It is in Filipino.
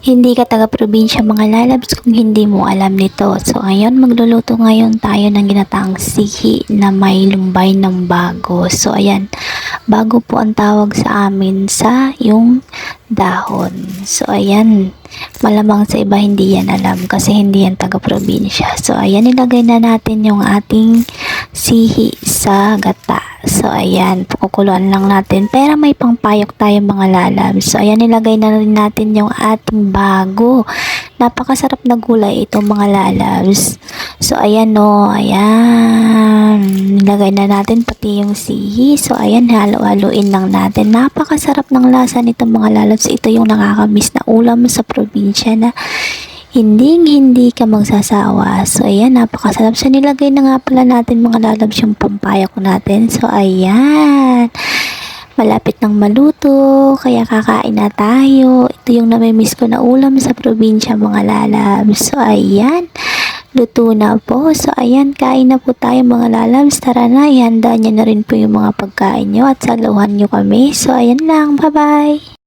Hindi ka taga-probinsya mga lalabs kung hindi mo alam nito. So ngayon, magluluto ngayon tayo ng ginataang sihi na may lumbay ng bago. So ayan, bago po ang tawag sa amin sa yung dahon. So ayan, malamang sa iba hindi yan alam kasi hindi yan taga-probinsya. So ayan, ilagay na natin yung ating sihi sa gata. So ayan, pakukuluan lang natin. Pero may pangpayok tayo mga lalabs. So ayan, ilagay na rin natin yung ating bago. Napakasarap na gulay itong mga lalabs. So ayan no, ayan. Nilagay na natin pati yung sihi. So ayan, halo-haloin lang natin. Napakasarap ng lasa nitong mga lalabs. Ito yung nakakamiss na ulam sa probinsya na hindi hindi ka magsasawa. So, ayan, napakasarap. So, nilagay na nga pala natin mga lalabs yung pampayak natin. So, ayan. Malapit ng maluto, kaya kakain na tayo. Ito yung namimiss ko na ulam sa probinsya mga lalabs. So, ayan. Luto na po. So, ayan, kain na po tayo mga lalabs. Tara na, ihanda niyo na rin po yung mga pagkain nyo at saluhan nyo kami. So, ayan lang. Bye-bye.